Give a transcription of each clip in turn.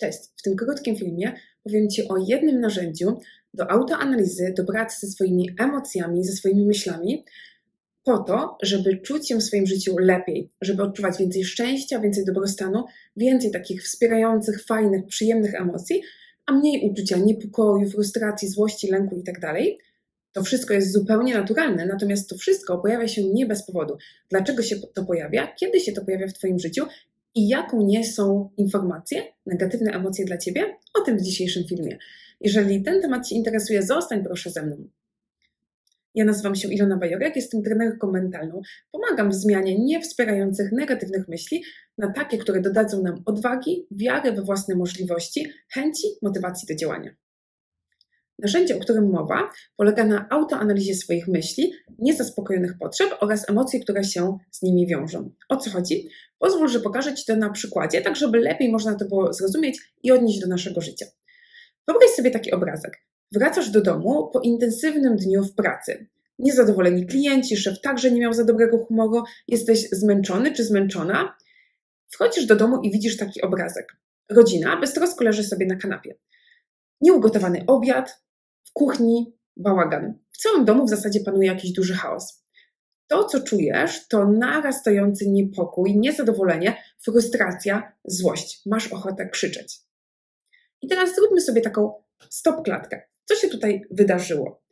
Cześć! W tym krótkim filmie powiem Ci o jednym narzędziu do autoanalizy, do pracy ze swoimi emocjami, ze swoimi myślami, po to, żeby czuć się w swoim życiu lepiej, żeby odczuwać więcej szczęścia, więcej dobrostanu, więcej takich wspierających, fajnych, przyjemnych emocji, a mniej uczucia niepokoju, frustracji, złości, lęku itd. To wszystko jest zupełnie naturalne, natomiast to wszystko pojawia się nie bez powodu. Dlaczego się to pojawia? Kiedy się to pojawia w Twoim życiu? I jaką nie są informacje, negatywne emocje dla Ciebie? O tym w dzisiejszym filmie. Jeżeli ten temat Cię interesuje, zostań proszę ze mną. Ja nazywam się Ilona Bajorek, jestem trenerką mentalną. Pomagam w zmianie niewspierających negatywnych myśli na takie, które dodadzą nam odwagi, wiary we własne możliwości, chęci, motywacji do działania. Narzędzie, o którym mowa, polega na autoanalizie swoich myśli, niezaspokojonych potrzeb oraz emocji, które się z nimi wiążą. O co chodzi? Pozwól, że pokażę Ci to na przykładzie, tak żeby lepiej można to było zrozumieć i odnieść do naszego życia. Wyobraź sobie taki obrazek. Wracasz do domu po intensywnym dniu w pracy. Niezadowoleni klienci, szef także nie miał za dobrego humoru, jesteś zmęczony czy zmęczona. Wchodzisz do domu i widzisz taki obrazek. Rodzina beztrosko leży sobie na kanapie. Nieugotowany obiad, w kuchni bałagan. W całym domu w zasadzie panuje jakiś duży chaos. To, co czujesz, to narastający niepokój, niezadowolenie, frustracja, złość. Masz ochotę krzyczeć. I teraz zróbmy sobie taką stop klatkę. Co się tutaj wydarzyło?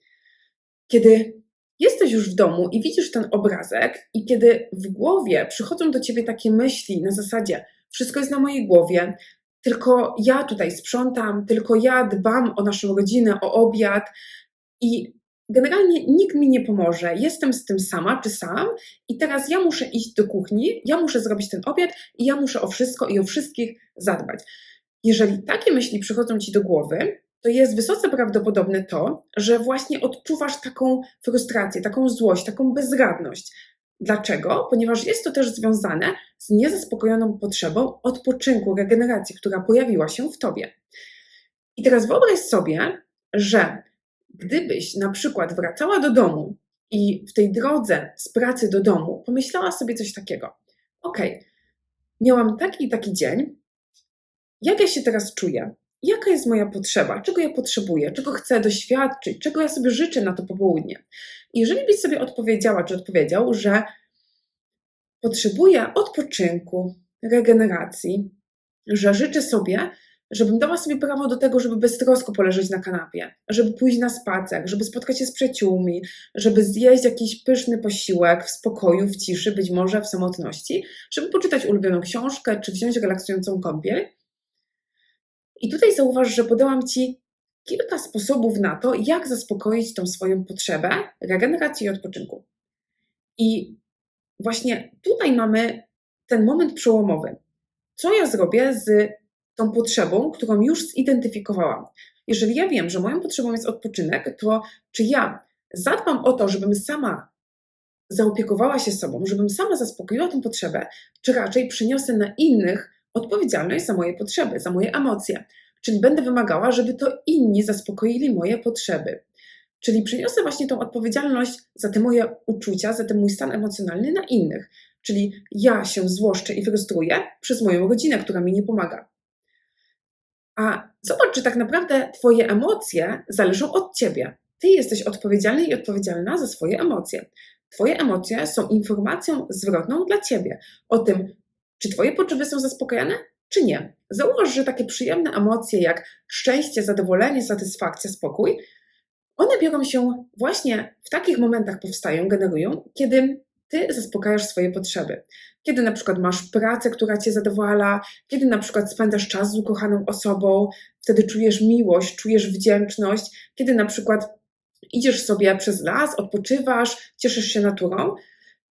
Kiedy jesteś już w domu i widzisz ten obrazek, i kiedy w głowie przychodzą do ciebie takie myśli na zasadzie: wszystko jest na mojej głowie, tylko ja tutaj sprzątam, tylko ja dbam o naszą rodzinę, o obiad i generalnie nikt mi nie pomoże. Jestem z tym sama czy sam i teraz ja muszę iść do kuchni, ja muszę zrobić ten obiad i ja muszę o wszystko i o wszystkich zadbać. Jeżeli takie myśli przychodzą ci do głowy, to jest wysoce prawdopodobne to, że właśnie odczuwasz taką frustrację, taką złość, taką bezradność. Dlaczego? Ponieważ jest to też związane z niezaspokojoną potrzebą odpoczynku, regeneracji, która pojawiła się w tobie. I teraz wyobraź sobie, że gdybyś na przykład wracała do domu i w tej drodze z pracy do domu pomyślała sobie coś takiego: OK, miałam taki i taki dzień, jak ja się teraz czuję? Jaka jest moja potrzeba? Czego ja potrzebuję? Czego chcę doświadczyć? Czego ja sobie życzę na to popołudnie? Jeżeli byś sobie odpowiedziała, czy odpowiedział, że potrzebuję odpoczynku, regeneracji, że życzę sobie, żebym dała sobie prawo do tego, żeby beztrosko poleżeć na kanapie, żeby pójść na spacer, żeby spotkać się z przyjaciółmi, żeby zjeść jakiś pyszny posiłek w spokoju, w ciszy, być może w samotności, żeby poczytać ulubioną książkę, czy wziąć relaksującą kąpiel. I tutaj zauważ, że podałam Ci kilka sposobów na to, jak zaspokoić tą swoją potrzebę regeneracji i odpoczynku. I właśnie tutaj mamy ten moment przełomowy. Co ja zrobię z tą potrzebą, którą już zidentyfikowałam? Jeżeli ja wiem, że moją potrzebą jest odpoczynek, to czy ja zadbam o to, żebym sama zaopiekowała się sobą, żebym sama zaspokoiła tę potrzebę, czy raczej przyniosę na innych odpowiedzialność za moje potrzeby, za moje emocje. Czyli będę wymagała, żeby to inni zaspokoili moje potrzeby. Czyli przeniosę właśnie tą odpowiedzialność za te moje uczucia, za ten mój stan emocjonalny na innych. Czyli ja się złoszczę i frustruję przez moją rodzinę, która mi nie pomaga. A zobacz, że tak naprawdę Twoje emocje zależą od Ciebie. Ty jesteś odpowiedzialny i odpowiedzialna za swoje emocje. Twoje emocje są informacją zwrotną dla Ciebie o tym, czy Twoje potrzeby są zaspokojone, czy nie. Zauważ, że takie przyjemne emocje jak szczęście, zadowolenie, satysfakcja, spokój, one biorą się właśnie w takich momentach powstają, generują, kiedy ty zaspokajasz swoje potrzeby. Kiedy na przykład masz pracę, która cię zadowala, kiedy na przykład spędzasz czas z ukochaną osobą, wtedy czujesz miłość, czujesz wdzięczność, kiedy na przykład idziesz sobie przez las, odpoczywasz, cieszysz się naturą,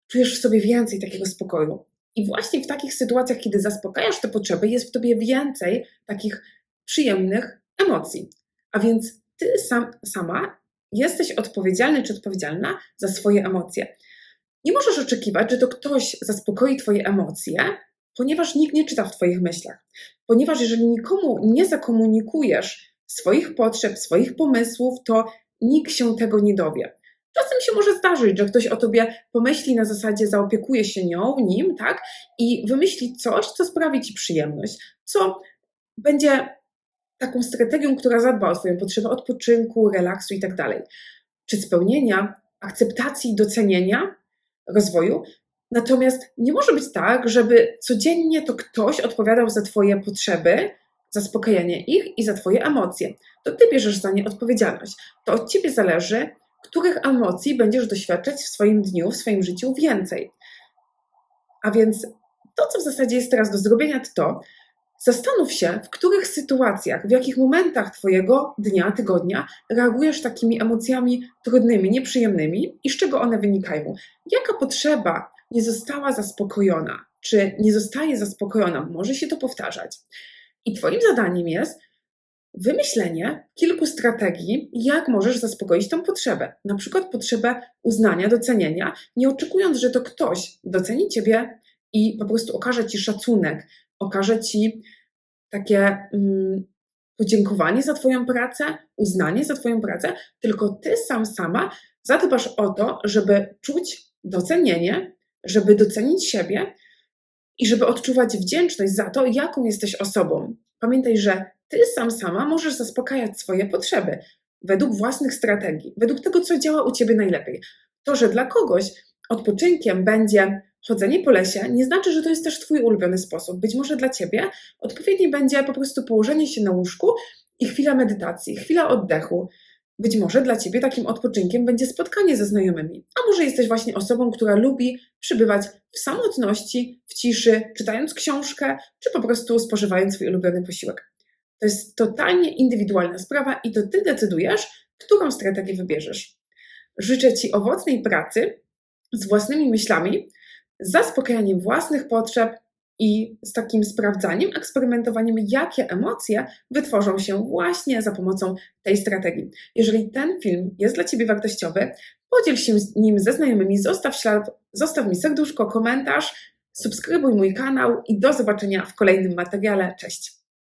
czujesz w sobie więcej takiego spokoju. I właśnie w takich sytuacjach, kiedy zaspokajasz te potrzeby, jest w tobie więcej takich przyjemnych emocji. A więc ty sam, sama jesteś odpowiedzialny czy odpowiedzialna za swoje emocje. Nie możesz oczekiwać, że to ktoś zaspokoi twoje emocje, ponieważ nikt nie czyta w twoich myślach. Ponieważ jeżeli nikomu nie zakomunikujesz swoich potrzeb, swoich pomysłów, to nikt się tego nie dowie. Czasem się może zdarzyć, że ktoś o tobie pomyśli na zasadzie zaopiekuje się nią, nim, tak? I wymyśli coś, co sprawi ci przyjemność, co będzie taką strategią, która zadba o Twoją potrzebę odpoczynku, relaksu i tak dalej, czy spełnienia, akceptacji docenienia rozwoju. Natomiast nie może być tak, żeby codziennie to ktoś odpowiadał za Twoje potrzeby, zaspokajanie ich i za Twoje emocje. To Ty bierzesz za nie odpowiedzialność. To od Ciebie zależy, których emocji będziesz doświadczać w swoim dniu, w swoim życiu więcej. A więc to, co w zasadzie jest teraz do zrobienia, to to, zastanów się, w których sytuacjach, w jakich momentach Twojego dnia, tygodnia reagujesz takimi emocjami trudnymi, nieprzyjemnymi i z czego one wynikają. Jaka potrzeba nie została zaspokojona, czy nie zostaje zaspokojona, może się to powtarzać. I Twoim zadaniem jest wymyślenie kilku strategii, jak możesz zaspokoić tą potrzebę. Na przykład potrzebę uznania, docenienia, nie oczekując, że to ktoś doceni Ciebie i po prostu okaże Ci szacunek, okaże Ci takie mm, podziękowanie za Twoją pracę, uznanie za Twoją pracę, tylko Ty sam, sama zadbasz o to, żeby czuć docenienie, żeby docenić siebie i żeby odczuwać wdzięczność za to, jaką jesteś osobą. Pamiętaj, że Ty sam, sama możesz zaspokajać swoje potrzeby według własnych strategii, według tego, co działa u Ciebie najlepiej. To, że dla kogoś odpoczynkiem będzie chodzenie po lesie, nie znaczy, że to jest też Twój ulubiony sposób. Być może dla Ciebie odpowiedni będzie po prostu położenie się na łóżku i chwila medytacji, chwila oddechu. Być może dla Ciebie takim odpoczynkiem będzie spotkanie ze znajomymi, a może jesteś właśnie osobą, która lubi przybywać w samotności, w ciszy, czytając książkę, czy po prostu spożywając swój ulubiony posiłek. To jest totalnie indywidualna sprawa i to Ty decydujesz, którą strategię wybierzesz. Życzę Ci owocnej pracy z własnymi myślami, z zaspokajaniem własnych potrzeb i z takim sprawdzaniem, eksperymentowaniem, jakie emocje wytworzą się właśnie za pomocą tej strategii. Jeżeli ten film jest dla Ciebie wartościowy, podziel się nim ze znajomymi, zostaw ślad, zostaw mi serduszko, komentarz, subskrybuj mój kanał i do zobaczenia w kolejnym materiale. Cześć!